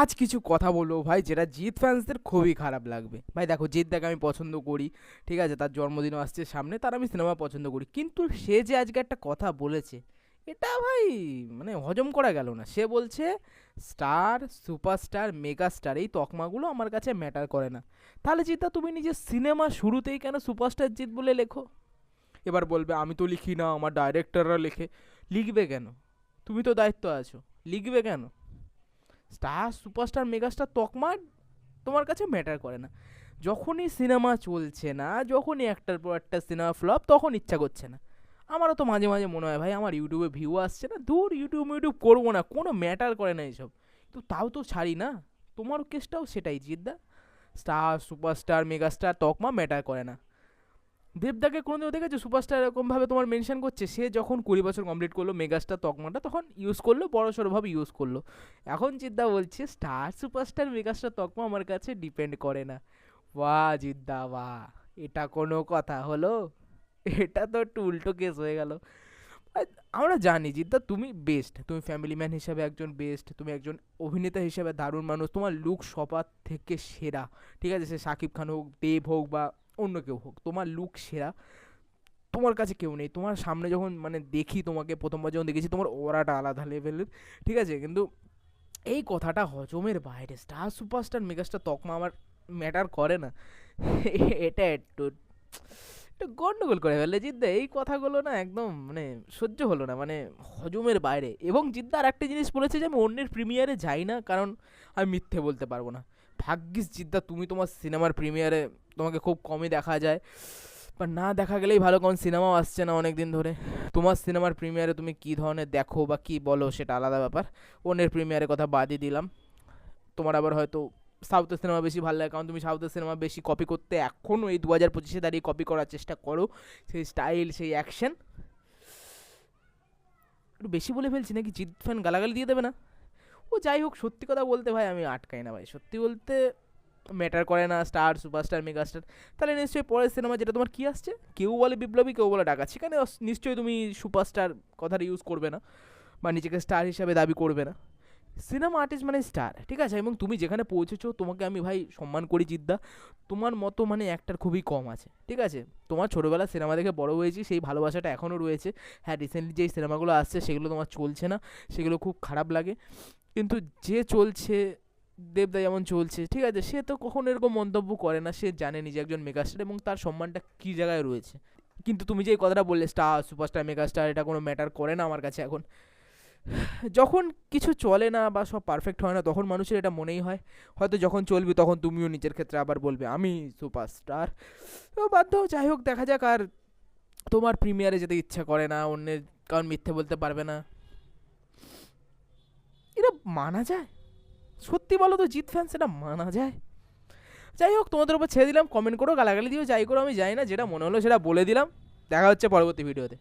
আজ কিছু কথা বলব ভাই, যেটা জিৎ ফ্যান্সদের খুবই খারাপ লাগবে। ভাই দেখো, জিৎ দাকে আমি পছন্দ করি, ঠিক আছে? তার জন্মদিনও আসছে সামনে, তার আমি সিনেমা পছন্দ করি। কিন্তু সে যে আজকে একটা কথা বলেছে, এটা ভাই মানে হজম করা গেল না। সে বলছে স্টার সুপারস্টার মেগা স্টার এই তকমাগুলো আমার কাছে ম্যাটার করে না। তাহলে জিৎদা, তুমি নিজের সিনেমা শুরুতেই কেন সুপারস্টার জিৎ বলে লেখো? এবার বলবে, আমি তো লিখি না, আমার ডাইরেক্টররা লেখে। লিখবে কেন? তুমি তো দায়িত্ব আছো, লিখবে কেন? স্টার সুপারস্টার মেগাস্টার তকমা তোমার কাছে ম্যাটার করে না। যখনই সিনেমা চলছে না, যখনই একটার পর একটা সিনেমা ফ্লপ তখন ইচ্ছা করছে না। আমারও তো মাঝে মাঝে মনে হয়, ভাই, আমার ইউটিউবে ভিউ আসছে না দূর ইউটিউব ইউটিউব করব না, কোনো ম্যাটার করে না এসব তো তাও তো ছাড়ি না। তোমার কেসটাও সেটাই, জিদ্দা। স্টার সুপারস্টার মেগাস্টার তকমা ম্যাটার করে না। দেবদাকে কোনোদিনও দেখেছ? সুপারস্টার এরকমভাবে তোমার মেনশন করছে? সে যখন কুড়ি বছর কমপ্লিট করল মেগাস্টার তকমাটা, তখন ইউজ করল, বড় সড়োভাবে ইউজ করল। এখন জিদ্দা বলছে স্টার সুপারস্টার মেগাস্টার তকমা আমার কাছে ডিপেন্ড করে না। বাহ, জিদ্দা, বাহ। এটা কোনো কথা হলো? এটা তো একটু উল্টো কেস হয়ে গেল। আমরা জানি, জিদ্দা, তুমি বেস্ট তুমি ফ্যামিলি ম্যান হিসাবে একজন বেস্ট তুমি একজন অভিনেতা হিসাবে দারুণ মানুষ, তোমার লুক সবার থেকে সেরা। ঠিক আছে? সে শাকিব খান হোক, দেব হোক বা অন্য কেউ হোক, তোমার লুক সেরা। তোমার কাছে কেউ নেই, তোমার সামনে যখন মানে দেখি তোমাকে, প্রথমবার যখন দেখেছি, তোমার ওরাটা আলাদা লেভেলের ঠিক আছে? কিন্তু এই কথাটা হজমের বাইরে স্টার সুপারস্টার মেগাস্টার তকমা আমার ম্যাটার করে না। এটা একটু একটু গন্ডগোল করে ফেললে জিদ্দা, এই কথাগুলো না একদম মানে সহ্য হলো না মানে হজমের বাইরে। এবং জিদ্দা আর একটা জিনিস বলেছে যে আমি অন্যের প্রিমিয়ারে যাই না, কারণ আমি মিথ্যে বলতে পারব না। ভাগ্যিস জিদ্দা, তুমি তোমার সিনেমার প্রিমিয়ারে তোমাকে খুব কমই দেখা যায়। বা না দেখা গেলেই ভালো, কারণ সিনেমাও আসছে না অনেক দিন ধরে। তোমার সিনেমার প্রিমিয়ারে তুমি কী ধরনের দেখো বা কী বলো সেটা আলাদা ব্যাপার। অন্যের প্রিমিয়ারের কথা বাদই দিলাম। তোমার আবার হয়তো সাউথের সিনেমা বেশি ভালো লাগে, কারণ তুমি সাউথের সিনেমা বেশি কপি করতে এখনও এই দু হাজার পঁচিশে দাঁড়িয়ে কপি করার চেষ্টা করো। সেই স্টাইল সেই অ্যাকশন একটু বেশি বলে ফেলছি নাকি? জিৎ ফ্যান গালাগালি দিয়ে দেবে না? ও যাই হোক, সত্যি কথা বলতে ভাই আমি আটকাই না ভাই। সত্যি বলতে ম্যাটার করে না স্টার সুপারস্টার মেগাস্টার তাহলে নিশ্চয়ই পরের সিনেমা যেটা তোমার কী আসছে? কেউ বলে বিপ্লবী, কেউ বলে ডাকা সেখানে নিশ্চয়ই তুমি সুপারস্টার কথাটা ইউজ করবে না বা নিজেকে স্টার হিসাবে দাবি করবে না। সিনেমা আর্টিস্ট মানে স্টার ঠিক আছে? এবং তুমি যেখানে পৌঁছেছো, তোমাকে আমি ভাই সম্মান করি জিদ্দা। তোমার মতো মানে একটার খুবই কম আছে, ঠিক আছে? তোমার ছোটোবেলা সিনেমা দেখে বড় হয়েছি, সেই ভালোবাসাটা এখনও রয়েছে। হ্যাঁ রিসেন্টলি যেই সিনেমাগুলো আসছে, সেগুলো তোমার চলছে না, সেগুলো খুব খারাপ লাগে। কিন্তু যে চলছে দেবদা যেমন চলছে, ঠিক আছে? সে তো কখনো এরকম মন্তব্য করে না, সে জানে নিজে একজন মেগাস্টার এবং তার সম্মানটা কী জায়গায় রয়েছে। কিন্তু তুমি যে কথাটা বললে, স্টার, সুপারস্টার, মেগাস্টার এটা কোনো ম্যাটার করে না আমার কাছে এখন। যখন কিছু চলে না বা সব পারফেক্ট হয় না, তখন মানুষের এটা মনেই হয়। হয়তো যখন চলবে, তখন তুমিও নিজের ক্ষেত্রে আবার বলবে, আমি সুপারস্টার বাধ্য যাই হোক, দেখা যাক, আর তোমার প্রিমিয়ারে যেতে ইচ্ছা করে না, অন্যের কারণ মিথ্যে বলতে পারবে না। এটা মানা যায়? সত্যি বলো তো জিত ফ্যান্স এটা মানা যায়? যাই হোক, তোমাদের উপর ছেড়ে দিলাম কমেন্ট করো, গালাগালি দিও, যাই করো, আমি যাই না, যেটা মনে হলো সেটা বলে দিলাম। দেখা হচ্ছে পরবর্তী ভিডিওতে